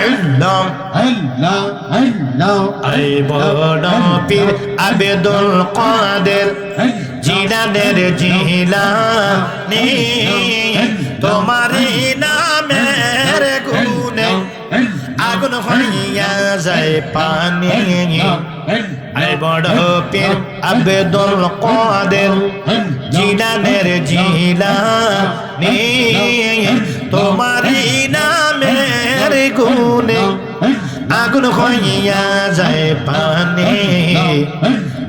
আল্লাহ আল্লাহ আল্লাহ নামের গুণে আগুন হইয়া যায় পানি আই বড় পীর আবেদুল কাদের জিলানের জিলানি তোমারই নামের গুণে আগুন হইয়া যায় পানি।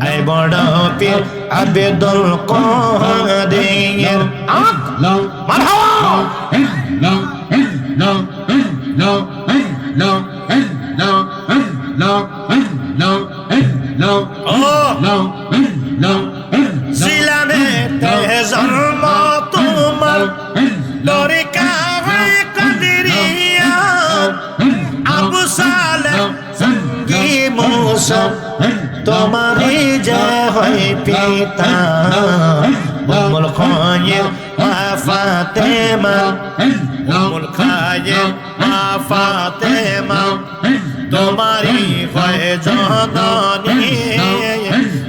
আই বড় পীর আবেদুল কাদের মারহাবা! ও! জিলানে মুসা তোমারই যে হয় পিতা। উমুল খায়ের মা ফাতেমা উমুল খায়ের মা ফাতেমা তোমারই হয় জননী।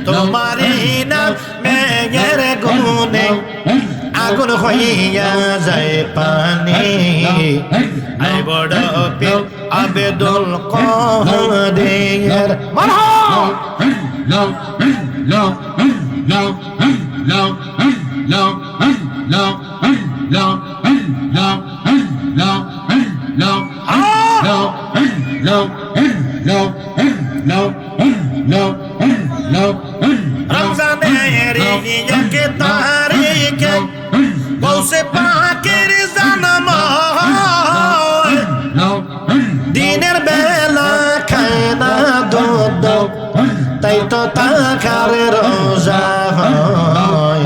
তোমারই নাম মেয়ের গুণে আগুন হইয়া যায় পানি। আই বড় পীর আবেদুল কাদের মারহাবা রমজানের তো তাকার রোজা হয়।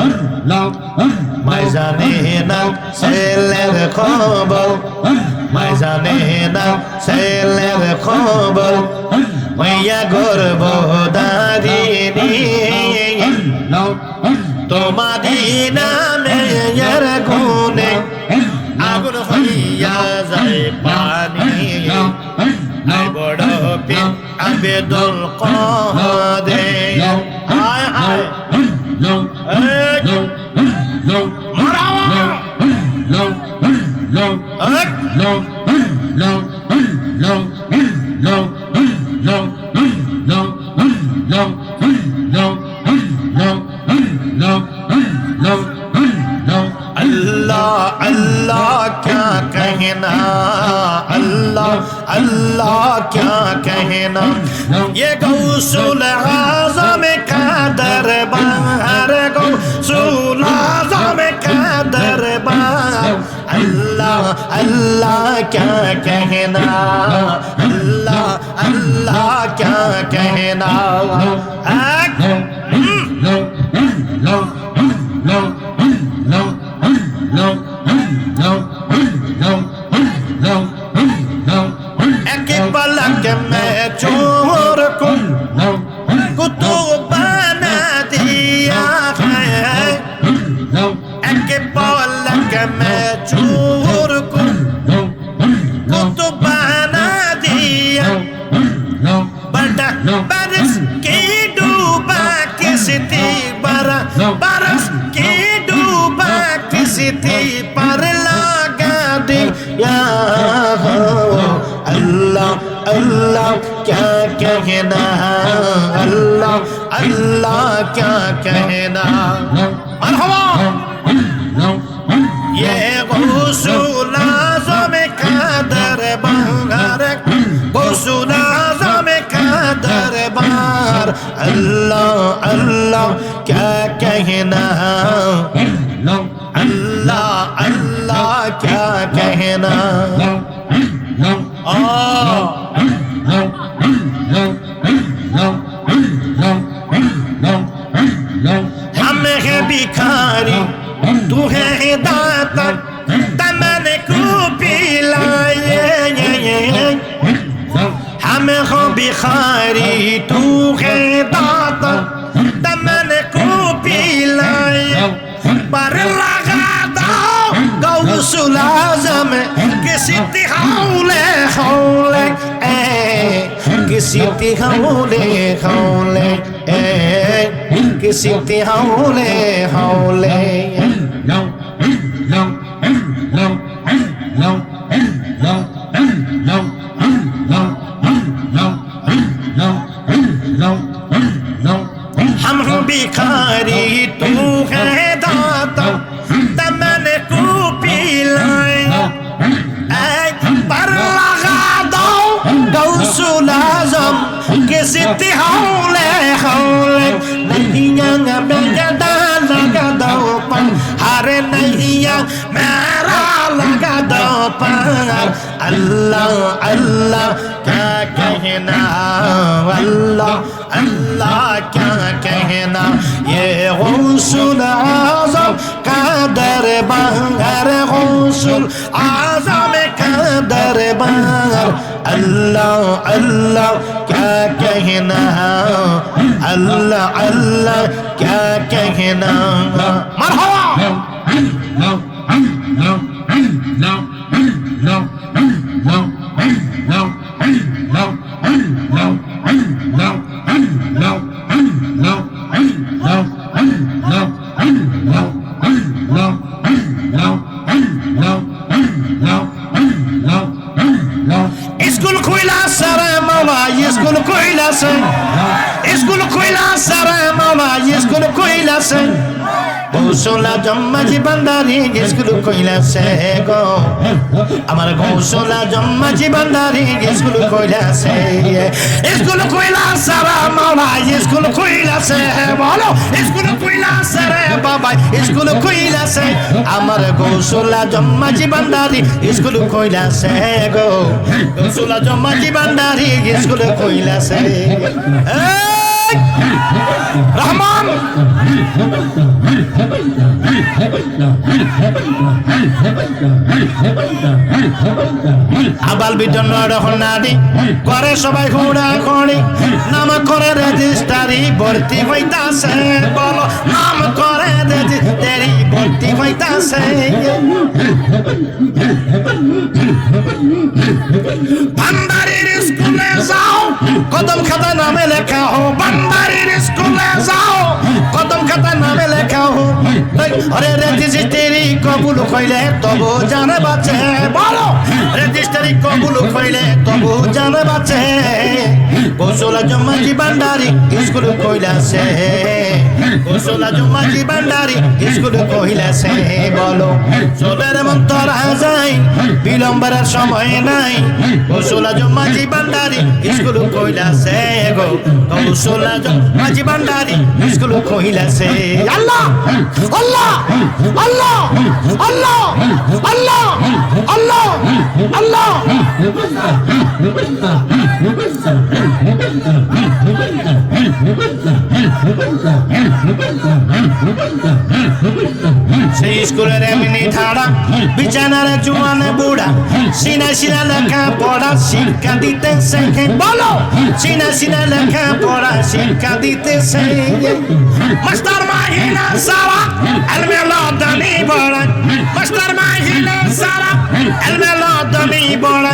মাই জানে না ছেলের খবর। মাই জানে না ছেলের খবর। হইয়া গর্ব দারিনি তোমারি নামে গুণে আগুন হইয়া যায় পানি আই বড় পিন আবেদন কদে আয় আয় No. अल्लाह क्या कहना अल्लाह अल्लाह क्या कहना ये गौसुल आजम का दरबार गौसुल आजम का दरबार अल्लाह अल्लाह क्या कहना अल्लाह अल्लाह क्या कहना में चोर को कुतुब बना दिया बड़ा बरस की डूबा किसती बरा बरस की डूबा किसती पर लगा दिया हो अल्लाह अल्लाह क्या कहना अल्लाह अल्लाह क्या कहना मरहबा ये गौसूल आज़म का दरबार गौसूल आज़म का दरबार अल्लाह अल्लाह क्या कहना अल्लाह अल्लाह क्या कहना आ किसी तिहौले हौले किसी तिहौले हौले हम भिखारी तू है दाता যেতে হাওলে হাওলে নহিয়া বেগদা লাগা দাও পান হারে নহিয়া মেরা লাগা দাও পান আল্লাহ আল্লাহ क्या कहना अल्लाह अल्लाह क्या कहना ये गौसल आजम का दरबार गौसल आजम अल्लाह अल्लाह क्या कहना अल्लाह अल्लाह क्या कहना sei. স্কুল কইলা সারা মামা স্কুল কইলা সে কৌশলা জম্মাজি বান্দারি স্কুল কইলা সে গো আমার কৌশলা জম্মাজি বান্দারি স্কুল কইলা সে স্কুল কইলা সারা মামা স্কুল কইলা সে বলো স্কুল কইলা সারা বাবা স্কুল কইলা সে আমার কৌশলা স্কুল কইলা সে গো কৌশলা জম্মাজি সে রহমান। আবাল বিটন নারী, করে সবাই হুড়া খড়ি, নাম করে রেজিস্টারি, ভর্তি হইতাছে, বলো, নাম করে রেজিস্টারি, ভর্তি হইতাছে। যাও কদম খাতা নামে লেখা হো, বান্দারির স্কুলে যাও। কদম খাতা নামে লেখা হো আরে রেজিস্ট্রি কবুল কইলে তবু জানে বাঁচে, বলো। রেজিস্ট্রি কবুল কইলে তবু জানে বাঁচে। কৌশলা জমাজি ভান্ডারি? স্কুল কইলাছে। কৌশলা জমাজি ভান্ডারি? স্কুল কইলাছে বলো। চলের মন্তর যায়, বিলম্বের সময় নাই। কৌশলা জমাজি ভান্ডারি? স্কুল কইলাছে গো। কৌশলা জমাজি ভান্ডারি? স্কুল কইলাছে আল্লাহ! আল্লাহ! আল্লাহ! আল্লাহ! আল্লাহ! আল্লাহ! আল্লাহ! Hey, সেই স্কুলের এমনি থাড়া বিছানার জুয়ানে বুড়া সিনা সিনা লেখা পড়া শিক্ষা দিতে শেখে। বলো। সিনা সিনা লেখা পড়া শিক্ষা দিতে শেখে। মাস্টার মাহিনা সারা এলমে লদানি বড়া। মাস্টার মাহিনা সারা এলমে লদানি বড়া।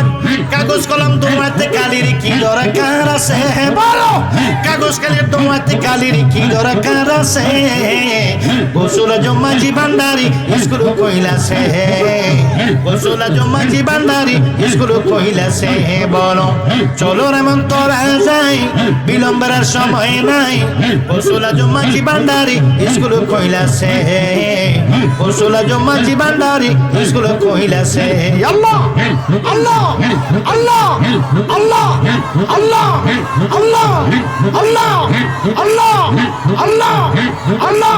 কাগজ কলম তোমাতে কালির কি দরকার আছে? বলো। কাগজ কালির তোমাতে কালির কি দরকার আছে? গোসল জমাজি ভান্ডারি স্কুল কইলাছে গোসল জমাজি ভান্ডারি স্কুল কইলাছে বলো চলো রেমন তোরা যাই বিলম্বের সময় নাই গোসল জমাজি ভান্ডারি স্কুল কইলাছে গোসল জমাজি ভান্ডারি স্কুল কইলাছে আল্লাহ আল্লাহ আল্লাহ আল্লাহ আল্লাহ আল্লাহ আল্লাহ আল্লাহ আল্লাহ আল্লাহ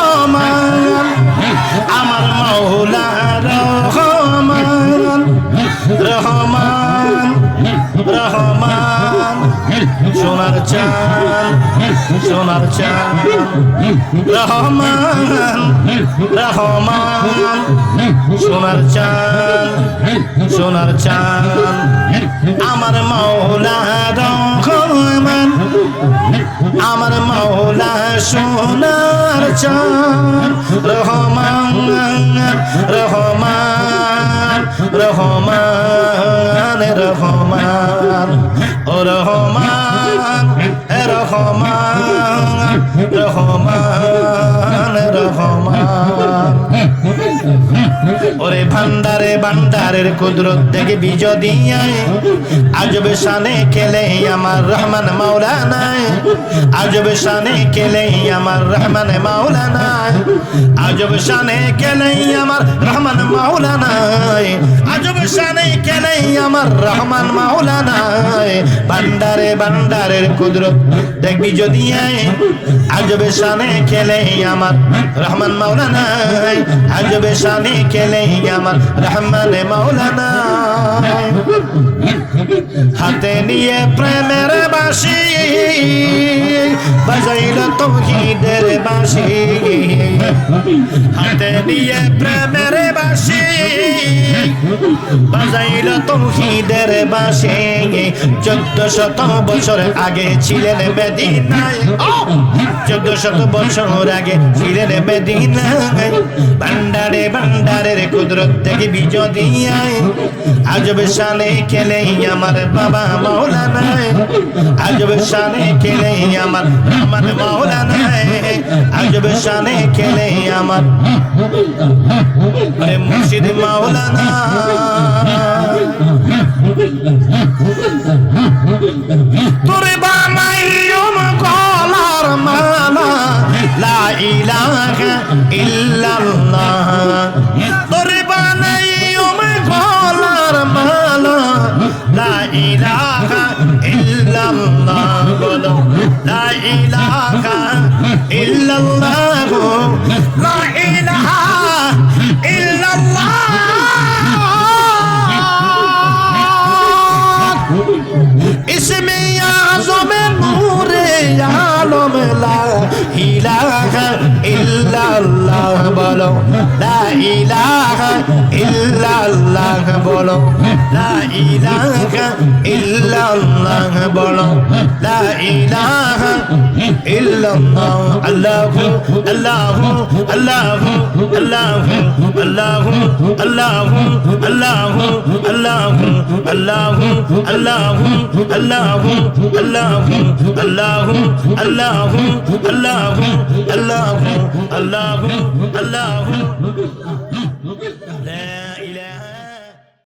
সোনার চান সোনার চান রহমান রহমান, সোনার চান সোনার চান আমার মাওলা রহমান, আমার মাওলা সোনার চান রহমান রহমান রহমান রহমান ও রহমান রহমান রহমান রহমান ওরে ভান্ডারে, ভান্ডারের কুদরত দেখে বিজ দিয়ায়। আজবে শানে খেলে আমার রহমান মাওলানায়। আজবে শানে খেলে আমার রহমান মাওলানায়। আজব শানে খেলে আমার রহমান মাওলানায়। আজব শানে খেলে আমার রহমান মাওলানায়। ভান্ডারে, ভান্ডারের কুদরত দেখবি যদি আজবে শানে খেলে আমার রহমান মাওলানায়। আজবে শানে কে নেই আমার রহমান মৌলানা হাতে নিয়ে প্রেমের বাসি বাজাইল তৌহিদের বাসি হাতে নিয়ে প্রেমের বাসি বাজাইল তৌহিদের বাসি চোদ্দ শত বছর আগে ছিলেন বেদিনায় চোদ্দ শত বছর আগে ছিলেন বেদিনায় ভান্ডারে ভান্ডারের কুদরত থেকে বীজ দিয়ায়, আজব শানে খেলে আমার বাবা মাওলানায় আজব শানে খেলে আমার রহমান মাওলানায় আজব শানে খেলে আমার মুর্শিদ মাওলানা তোরে إلا الله ইল্লাল্লাহ বলো লা ইলাহা ইল্লাল্লাহ বলো লা ইলাহা ইল্লাল্লাহ বলো লা ইলাহা ইল্লাল্লাহ আল্লাহু আল্লাহু আল্লাহু আল্লাহু আল্লাহু আল্লাহু আল্লাহু আল্লাহু আল্লাহু আল্লাহু আল্লাহু আল্লাহু আল্লাহু আল্লাহু আল্লাহু আল্লাহু আল্লাহু الله.